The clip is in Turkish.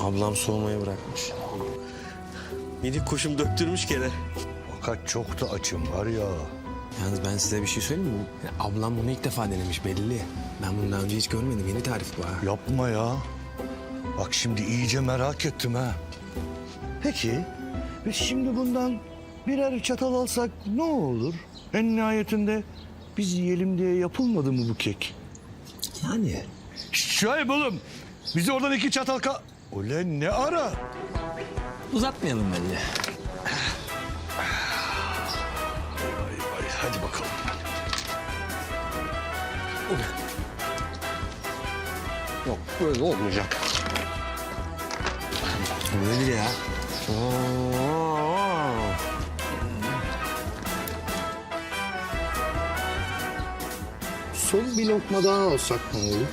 Ablam soğumayı bırakmış. Minik kuşum döktürmüş gene. Fakat çok da açım var ya. Yalnız ben size bir şey söyleyeyim mi? Ya ablam bunu ilk defa denemiş belli. Ben bunu daha önce hiç görmedim. Yeni tarif bu ha. Yapma ya. Bak şimdi iyice merak ettim ha. Peki biz şimdi bundan birer çatal alsak ne olur? En nihayetinde biz yiyelim diye yapılmadı mı bu kek? Yani. Şuayb oğlum. Bize oradan iki çatal ka... Ulan ne ara? Uzatmayalım bence. Vay vay hadi bakalım. Yok böyle olmayacak. Öyle ya. Son bir lokma daha alsak ne olur?